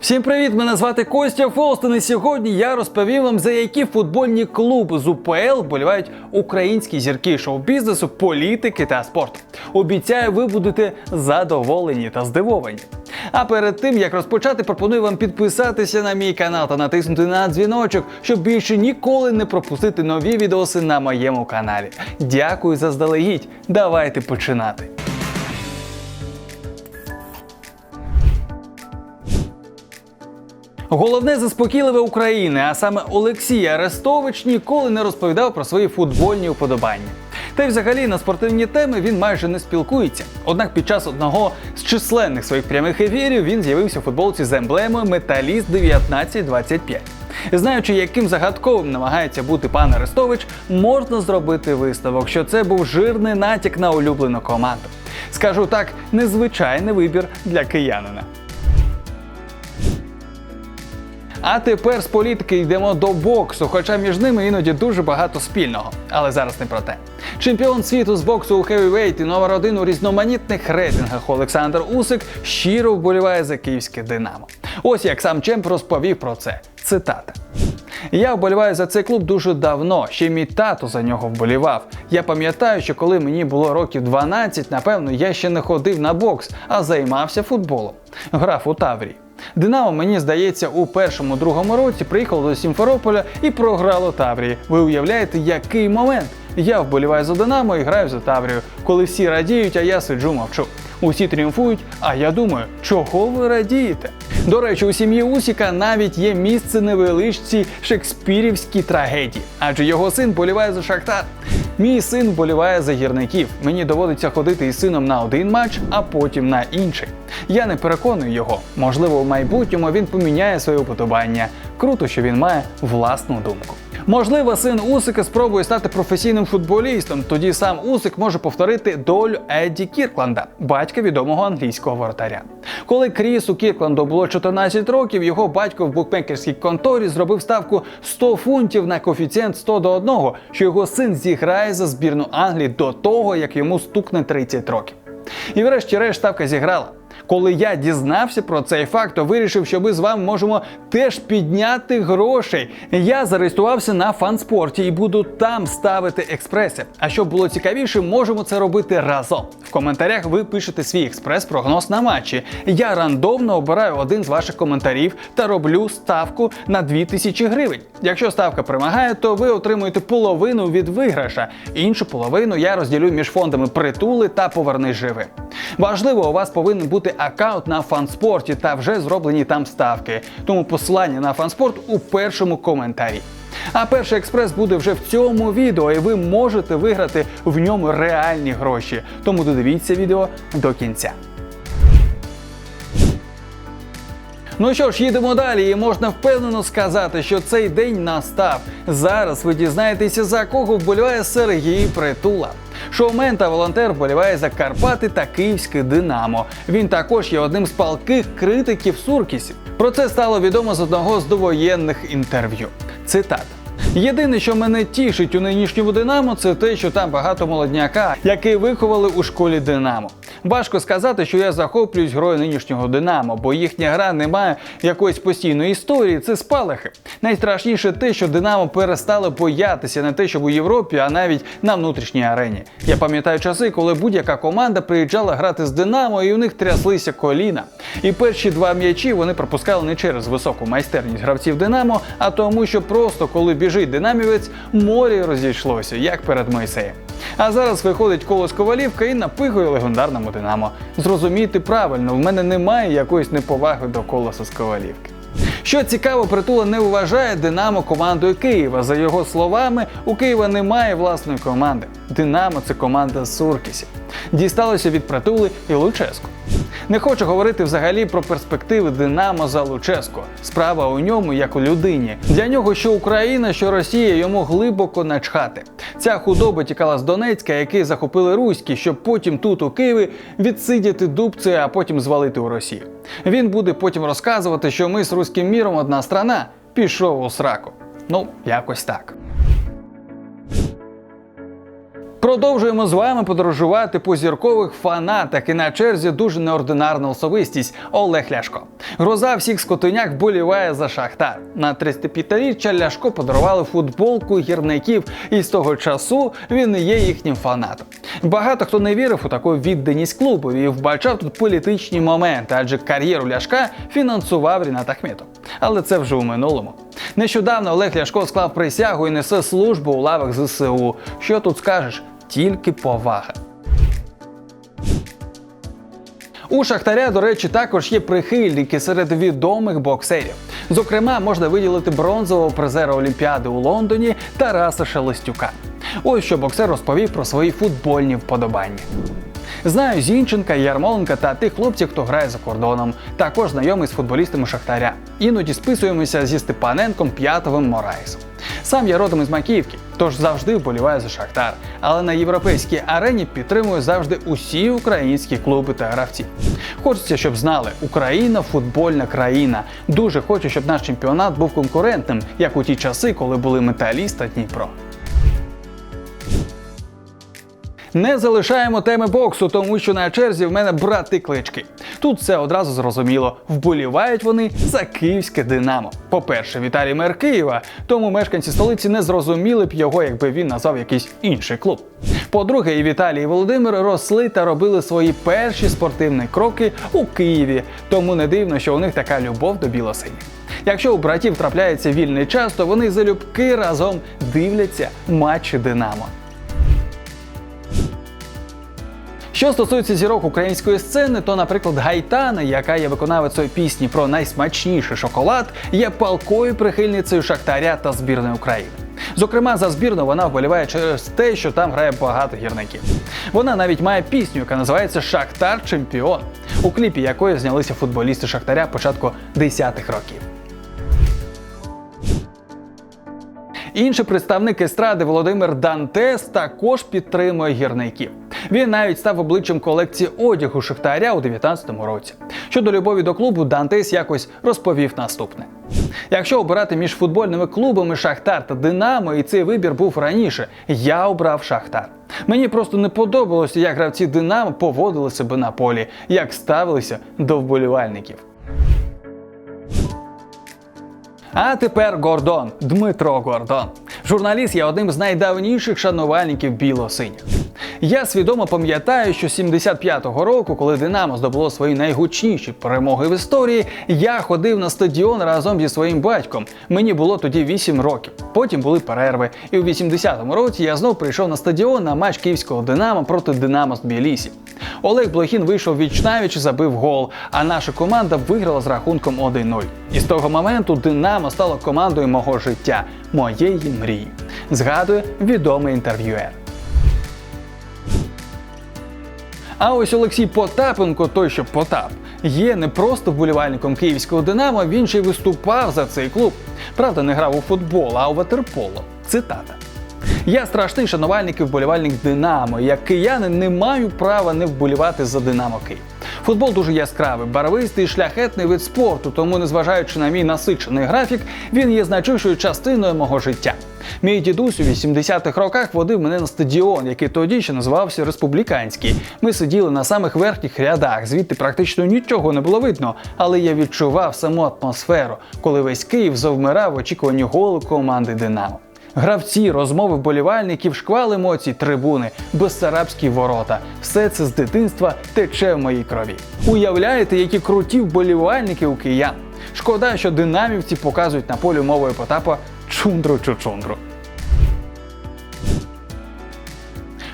Всім привіт! Мене звати Костя Фолстен і сьогодні я розповім вам, за які футбольні клуби з УПЛ болівають українські зірки шоу-бізнесу, політики та спорту. Обіцяю, ви будете задоволені та здивовані. А перед тим як розпочати, пропоную вам підписатися на мій канал та натиснути на дзвіночок, щоб більше ніколи не пропустити нові відоси на моєму каналі. Дякую заздалегідь. Давайте починати. Головне заспокійливе України, а саме Олексій Арестович ніколи не розповідав про свої футбольні уподобання. Та й взагалі на спортивні теми він майже не спілкується. Однак під час одного з численних своїх прямих ефірів він з'явився у футболці з емблемою Металіст 1925. Знаючи, яким загадковим намагається бути пан Арестович, можна зробити висновок, що це був жирний натяк на улюблену команду. Скажу так, незвичайний вибір для киянина. А тепер з політики йдемо до боксу, хоча між ними іноді дуже багато спільного. Але зараз не про те. Чемпіон світу з боксу у хевівейт і номер один у різноманітних рейтингах Олександр Усик щиро вболіває за київське Динамо. Ось як сам Чемп розповів про це. Цитата. Я вболіваю за цей клуб дуже давно. Ще мій тато за нього вболівав. Я пам'ятаю, що коли мені було років 12, напевно, я ще не ходив на бокс, а займався футболом. Грав у Таврії. Динамо, мені здається, у першому-другому році приїхало до Сімферополя і програло Таврії. Ви уявляєте, який момент? Я вболіваю за Динамо і граю за Таврію, коли всі радіють, а я сиджу мовчу. Усі тріумфують, а я думаю, чого ви радієте? До речі, у сім'ї Усіка навіть є місце невеличкій шекспірівській трагедії, адже його син боліває за Шахтар. Мій син вболіває за гірників. Мені доводиться ходити із сином на один матч, а потім на інший. Я не переконую його. Можливо, в майбутньому він поміняє своє уподобання. Круто, що він має власну думку. Можливо, син Усика спробує стати професійним футболістом. Тоді сам Усик може повторити долю Едді Кіркланда, батька відомого англійського воротаря. Коли Крісу Кіркланду було 14 років, його батько в букмекерській конторі зробив ставку 100 фунтів на коефіцієнт 100 до 1, що його син зіграє за збірну Англії до того, як йому стукне 30 років. І врешті-решт ставка зіграла. Коли я дізнався про цей факт, то вирішив, що ми з вами можемо теж підняти грошей. Я зареєструвався на фанспорті і буду там ставити експреси. А щоб було цікавіше, можемо це робити разом. В коментарях ви пишете свій експрес-прогноз на матчі. Я рандомно обираю один з ваших коментарів та роблю ставку на 2000 гривень. Якщо ставка перемагає, то ви отримуєте половину від виграша. Іншу половину я розділю між фондами притули та повернись живим. Важливо, у вас повинен бути аккаунт на фанспорті та вже зроблені там ставки. Тому посилання на фанспорт у першому коментарі. А перший експрес буде вже в цьому відео, і ви можете виграти в ньому реальні гроші. Тому додивіться відео до кінця. Ну що ж, їдемо далі, і можна впевнено сказати, що цей день настав. Зараз ви дізнаєтеся, за кого вболіває Сергій Притула. Шоумен та волонтер вболіває за Карпати та Київське Динамо. Він також є одним з палких критиків Суркісів. Про це стало відомо з одного з довоєнних інтерв'ю. Цитата. Єдине, що мене тішить у нинішньому Динамо, це те, що там багато молодняка, який виховали у школі Динамо. Важко сказати, що я захоплююсь грою нинішнього Динамо, бо їхня гра не має якоїсь постійної історії. Це спалахи. Найстрашніше те, що Динамо перестали боятися не те, щоб у Європі, а навіть на внутрішній арені. Я пам'ятаю часи, коли будь-яка команда приїжджала грати з Динамо, і у них тряслися коліна. І перші два м'ячі вони пропускали не через високу майстерність гравців Динамо, а тому, що просто коли біжить динамівець, море розійшлося, як перед Мойсеєм. А зараз виходить колос Ковалівка і напихує легендарному Динамо. Зрозумійте правильно, в мене немає якоїсь неповаги до колоса з Ковалівки. Що цікаво, притула не вважає Динамо командою Києва. За його словами, у Києва немає власної команди. Динамо це команда Суркісів. Дісталося від притули і Луческу. Не хочу говорити взагалі про перспективи Динамо за Луческо. Справа у ньому, як у людині. Для нього що Україна, що Росія йому глибоко начхати. Ця худоба тікала з Донецька, який захопили руські, щоб потім тут у Києві відсидіти дубці, а потім звалити у Росію. Він буде потім розказувати, що ми з руським міром одна страна. Пішов у сраку. Ну, якось так. Продовжуємо з вами подорожувати по зіркових фанатах і на черзі дуже неординарна особистість Олег Ляшко. Гроза всіх скотиняк вболіває за Шахтар. На 35-річчя Ляшко подарували футболку гірників, і з того часу він є їхнім фанатом. Багато хто не вірив у таку відданість клубу і вбачав тут політичні моменти, адже кар'єру Ляшка фінансував Рінат Ахметов. Але це вже у минулому. Нещодавно Олег Ляшко склав присягу і несе службу у лавах ЗСУ. Що тут скажеш? Тільки повага. У Шахтаря, до речі, також є прихильники серед відомих боксерів. Зокрема, можна виділити бронзового призера Олімпіади у Лондоні Тараса Шелестюка. Ось що боксер розповів про свої футбольні вподобання. Знаю Зінченка, Ярмоленка та тих хлопців, хто грає за кордоном. Також знайомий з футболістами Шахтаря. Іноді списуємося зі Степаненком П'ятовим Мораєсом. Сам я родом із Макіївки, тож завжди вболіваю за Шахтар. Але на європейській арені підтримую завжди усі українські клуби та гравців. Хочеться, щоб знали, Україна футбольна країна. Дуже хочу, щоб наш чемпіонат був конкурентним, як у ті часи, коли були металіст та Дніпро. Не залишаємо теми боксу, тому що на черзі в мене брати клички. Тут все одразу зрозуміло. Вболівають вони за київське Динамо. По-перше, Віталій мер Києва, тому мешканці столиці не зрозуміли б його, якби він назвав якийсь інший клуб. По-друге, і Віталій і Володимир росли та робили свої перші спортивні кроки у Києві, тому не дивно, що у них така любов до білосинів. Якщо у братів трапляється вільний час, то вони залюбки разом дивляться матчі Динамо. Що стосується зірок української сцени, то, наприклад, Гайтана, яка є виконавицею пісні про найсмачніший шоколад, є палкою прихильницею Шахтаря та збірної України. Зокрема, за збірну вона вболіває через те, що там грає багато гірників. Вона навіть має пісню, яка називається Шахтар Чемпіон, у кліпі якої знялися футболісти Шахтаря початку 10-х років. Інший представник естради Володимир Дантес також підтримує гірників. Він навіть став обличчям колекції одягу Шахтаря у 19-му році. Щодо любові до клубу, Дантес якось розповів наступне: якщо обирати між футбольними клубами Шахтар та Динамо, і цей вибір був раніше, я обрав Шахтар. Мені просто не подобалося, як гравці Динамо поводили себе на полі, як ставилися до вболівальників. А тепер Гордон, Дмитро Гордон. Журналіст є одним з найдавніших шанувальників біло-синіх. Я свідомо пам'ятаю, що 75-го року, коли Динамо здобуло свої найгучніші перемоги в історії, я ходив на стадіон разом зі своїм батьком. Мені було тоді 8 років. Потім були перерви. І у 80-му році я знов прийшов на стадіон на матч київського Динамо проти Динамо з Тбілісі. Олег Блохін вийшов віч-навіч і забив гол, а наша команда виграла з рахунком 1-0. І з того моменту Динамо стало командою мого життя, моєї мрії. Згадує відомий інтерв'юер. А ось Олексій Потапенко, той що Потап, є не просто вболівальником київського Динамо, він ще й виступав за цей клуб. Правда, не грав у футбол, а у ватерполо. Цитата. Я страшний шанувальник і вболівальник Динамо. Як киянин не маю права не вболівати за Динамо Київ. Футбол дуже яскравий, барвистий, шляхетний вид спорту, тому, незважаючи на мій насичений графік, він є значущою частиною мого життя. Мій дідусь у 80-х роках водив мене на стадіон, який тоді ще називався Республіканський. Ми сиділи на самих верхніх рядах, звідти практично нічого не було видно, але я відчував саму атмосферу, коли весь Київ завмирав в очікуванні голу команди Динамо. Гравці, розмови вболівальників, шквал емоцій, трибуни, безсарабські ворота. Все це з дитинства тече в моїй крові. Уявляєте, які круті вболівальники у киян. Шкода, що динамівці показують на полі мовою Потапа чундру чучундру.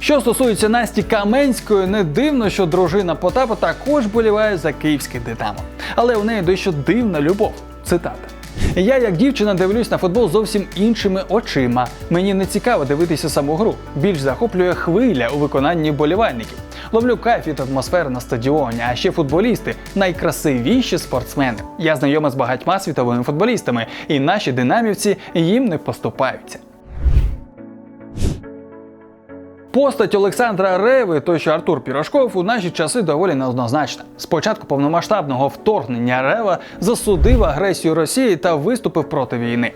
Що стосується Насті Каменської, не дивно, що дружина Потапа також боліває за київське Динамо. Але у неї дещо дивна любов. Цитата. Я, як дівчина, дивлюсь на футбол зовсім іншими очима. Мені не цікаво дивитися саму гру. Більш захоплює хвиля у виконанні болівальників. Ловлю кайф від атмосфери на стадіоні, а ще футболісти найкрасивіші спортсмени. Я знайома з багатьма світовими футболістами, і наші динамівці їм не поступаються. Постать Олександра Реви, той що Артур Пірожков, у наші часи доволі неоднозначна. Спочатку повномасштабного вторгнення Рева засудив агресію Росії та виступив проти війни.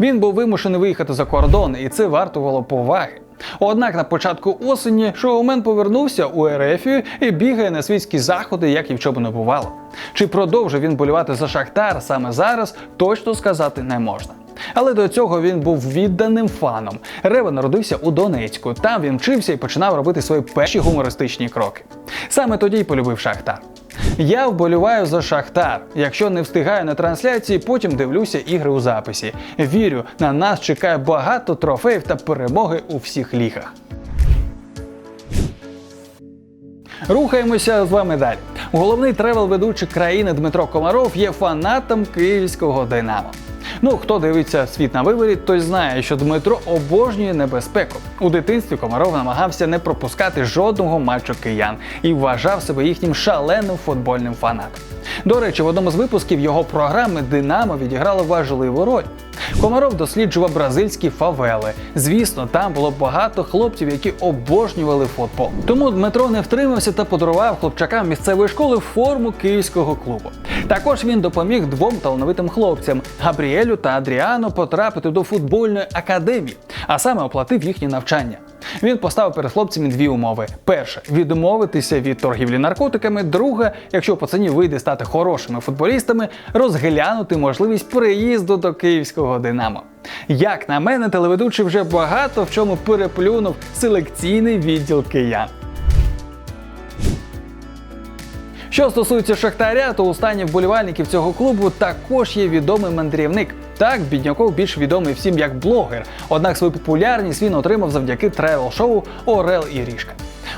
Він був вимушений виїхати за кордон, і це вартувало поваги. Однак на початку осені шоумен повернувся у Ерефію і бігає на світські заходи, як і в чому не бувало. Чи продовжив він болювати за Шахтар саме зараз, точно сказати не можна. Але до цього він був відданим фаном. Рева народився у Донецьку. Там він вчився і починав робити свої перші гумористичні кроки. Саме тоді й полюбив Шахтар. Я вболіваю за Шахтар. Якщо не встигаю на трансляції, потім дивлюся ігри у записі. Вірю, на нас чекає багато трофеїв та перемоги у всіх лігах. Рухаємося з вами далі. Головний тревел-ведучий країни Дмитро Комаров є фанатом київського Динамо. Ну, хто дивиться світ на виборі, той знає, що Дмитро обожнює небезпеку. У дитинстві Комаров намагався не пропускати жодного матчу киян і вважав себе їхнім шаленим футбольним фанатом. До речі, в одному з випусків його програми Динамо відіграло важливу роль. Комаров досліджував бразильські фавели. Звісно, там було багато хлопців, які обожнювали футбол. Тому Дмитро не втримався та подарував хлопчакам місцевої школи форму київського клубу. Також він допоміг двом талановитим хлопцям Габріелю та Адріану потрапити до футбольної академії, а саме оплатив їхнє навчання. Він поставив перед хлопцями дві умови: перше відмовитися від торгівлі наркотиками. Друге, якщо пацані вийде стати хорошими футболістами, розглянути можливість переїзду до київського Динамо. Як на мене, телеведучий вже багато в чому переплюнув селекційний відділ киян. Що стосується Шахтаря, то у стані вболівальників цього клубу також є відомий мандрівник. Так, Бідняков більш відомий всім як блогер, однак свою популярність він отримав завдяки тревел-шоу Орел і Ріжка.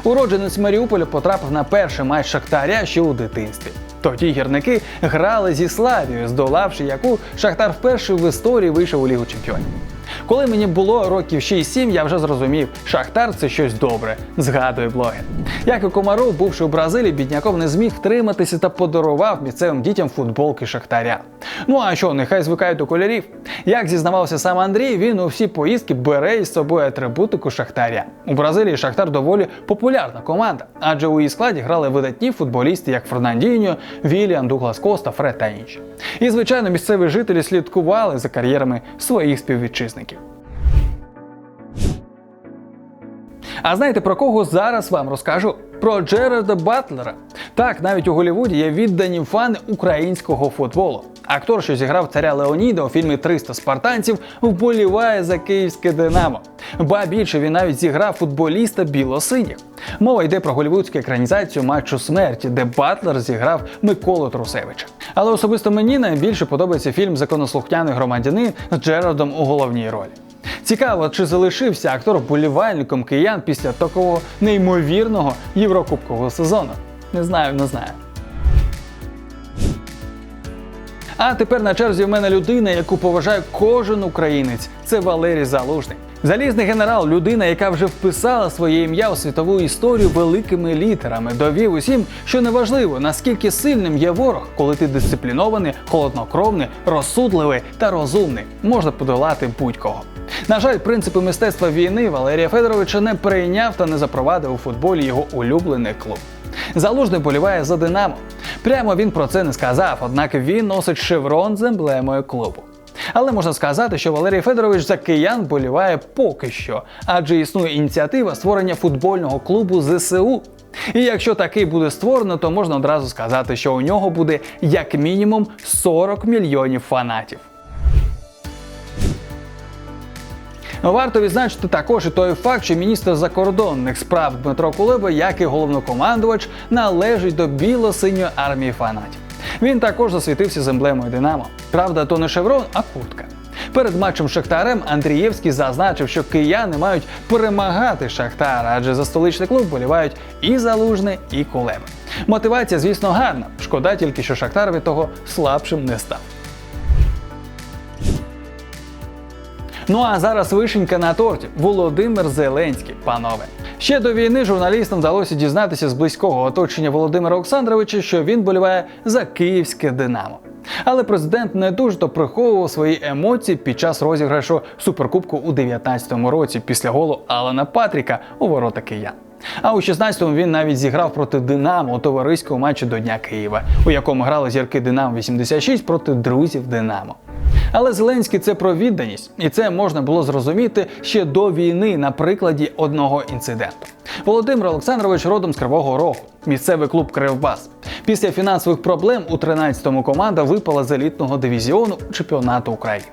Уродженець Маріуполя потрапив на перший матч Шахтаря ще у дитинстві. Тоді гірники грали зі Славією, здолавши яку Шахтар вперше в історії вийшов у Лігу Чемпіонів. Коли мені було років 6-7, я вже зрозумів, Шахтар це щось добре, згадує блогер. Як і Комаров, бувши у Бразилії, бідняков не зміг втриматися та подарував місцевим дітям футболки Шахтаря. Ну а що, нехай звикають до кольорів. Як зізнавався сам Андрій, він у всі поїздки бере із собою атрибутику Шахтаря. У Бразилії Шахтар доволі популярна команда, адже у її складі грали видатні футболісти, як Фернандіньо, Віліан, Дуглас Коста, Фред та інші. І звичайно, місцеві жителі слідкували за кар'єрами своїх співвітчизників. А знаєте про кого зараз вам розкажу? Про Джерарда Батлера. Так, навіть у Голлівуді є віддані фани українського футболу. Актор, що зіграв царя Леоніда у фільмі «300 спартанців, вболіває за київське Динамо. Ба більше він навіть зіграв футболіста білосиніх. Мова йде про голівудську екранізацію матчу смерті, де Батлер зіграв Миколу Трусевича. Але особисто мені найбільше подобається фільм Законослухняний громадянин з Джерардом у головній ролі. Цікаво, чи залишився актор вболівальником киян після такого неймовірного єврокубкового сезону. Не знаю, не знаю. А тепер на черзі в мене людина, яку поважає кожен українець. Це Валерій Залужний. Залізний генерал, людина, яка вже вписала своє ім'я у світову історію великими літерами, довів усім, що неважливо, наскільки сильним є ворог, коли ти дисциплінований, холоднокровний, розсудливий та розумний, можна подолати будь-кого. На жаль, принципи мистецтва війни Валерія Федоровича не прийняв та не запровадив у футболі його улюблений клуб. Залужний боліває за Динамо. Прямо він про це не сказав, однак він носить шеврон з емблемою клубу. Але можна сказати, що Валерій Федорович за киян боліває поки що, адже існує ініціатива створення футбольного клубу ЗСУ. І якщо такий буде створено, то можна одразу сказати, що у нього буде як мінімум 40 мільйонів фанатів. Варто відзначити також і той факт, що міністр закордонних справ Дмитро Кулеба, як і головнокомандувач, належить до біло-синьої армії фанатів. Він також засвітився з емблемою Динамо. Правда, то не шеврон, а куртка. Перед матчем Шахтарем Андрієвський зазначив, що кияни мають перемагати Шахтар, адже за столичний клуб болівають і Залужний, і Кулеба. Мотивація, звісно, гарна. Шкода тільки, що Шахтар від того слабшим не став. Ну а зараз вишенька на торті Володимир Зеленський, панове. Ще до війни журналістам вдалося дізнатися з близького оточення Володимира Олександровича, що він боліває за київське Динамо. Але президент не дуже то приховував свої емоції під час розіграшу суперкубку у 19-му році після голу Алана Патріка у ворота Киян. А у 16-му він навіть зіграв проти Динамо у товариському матчі до Дня Києва, у якому грали зірки Динамо 86 проти друзів Динамо. Але Зеленський це про відданість, і це можна було зрозуміти ще до війни на прикладі одного інциденту. Володимир Олександрович родом з Кривого Рогу, місцевий клуб Кривбас. Після фінансових проблем у 13-му команда випала з елітного дивізіону чемпіонату України.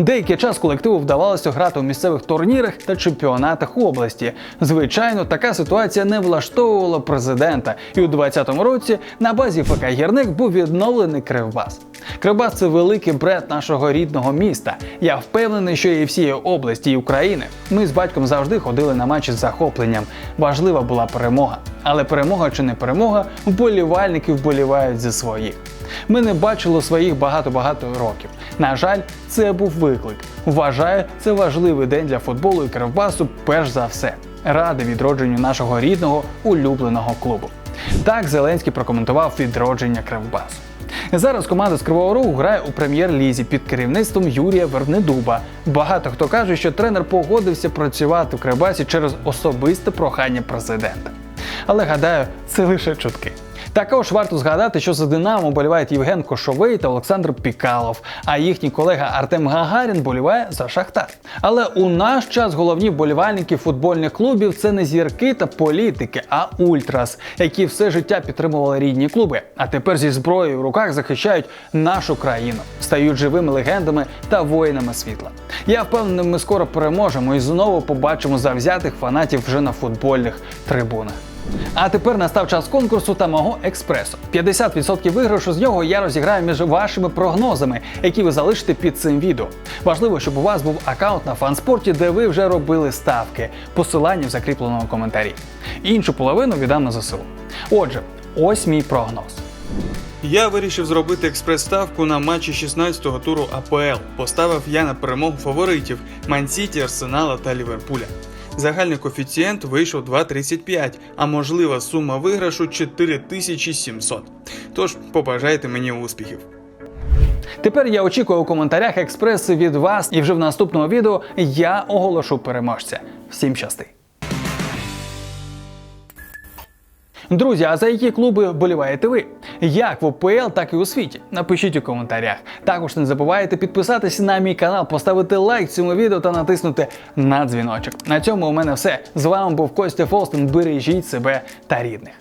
Деякий час колективу вдавалося грати у місцевих турнірах та чемпіонатах області. Звичайно, така ситуація не влаштовувала президента, і у 2020 році на базі ФК Гірник був відновлений Кривбас. Кривбас це великий бренд нашого рідного міста. Я впевнений, що і всієї області і України. Ми з батьком завжди ходили на матчі з захопленням. Важлива була перемога. Але перемога чи не перемога, вболівальники вболівають за своїх. Ми не бачили своїх багато-багато років. На жаль, це був виклик. Вважаю, це важливий день для футболу і Кривбасу, перш за все. Радий відродженню нашого рідного улюбленого клубу. Так Зеленський прокоментував відродження Кривбасу. Зараз команда з Кривого Рогу грає у прем'єр-лізі під керівництвом Юрія Вернедуба. Багато хто каже, що тренер погодився працювати в Кривбасі через особисте прохання президента. Але гадаю, це лише чутки. Також варто згадати, що за Динамо болівають Євген Кошовий та Олександр Пікалов, а їхній колега Артем Гагарін боліває за Шахтар. Але у наш час головні вболівальники футбольних клубів це не зірки та політики, а ультрас, які все життя підтримували рідні клуби, а тепер зі зброєю в руках захищають нашу країну, стають живими легендами та воїнами світла. Я впевнений, ми скоро переможемо і знову побачимо завзятих фанатів вже на футбольних трибунах. А тепер настав час конкурсу та мого експресу. 50% виграшу з нього я розіграю між вашими прогнозами, які ви залишите під цим відео. Важливо, щоб у вас був аккаунт на фанспорті, де ви вже робили ставки. Посилання в закріпленому коментарі. Іншу половину віддам на ЗСУ. Отже, ось мій прогноз. Я вирішив зробити експрес-ставку на матчі 16-го туру АПЛ. Поставив я на перемогу фаворитів Ман-Сіті, Арсенала та Ліверпуля. Загальний коефіцієнт вийшов 2,35, а можлива сума виграшу 4700. Тож побажайте мені успіхів. Тепер я очікую у коментарях експреси від вас, і вже в наступному відео я оголошу переможця. Всім щасти! Друзі, а за які клуби боліваєте ви? Як в ОПЛ, так і у світі? Напишіть у коментарях. Також не забувайте підписатися на мій канал, поставити лайк цьому відео та натиснути на дзвіночок. На цьому у мене все. З вами був Костя Фолстен. Бережіть себе та рідних.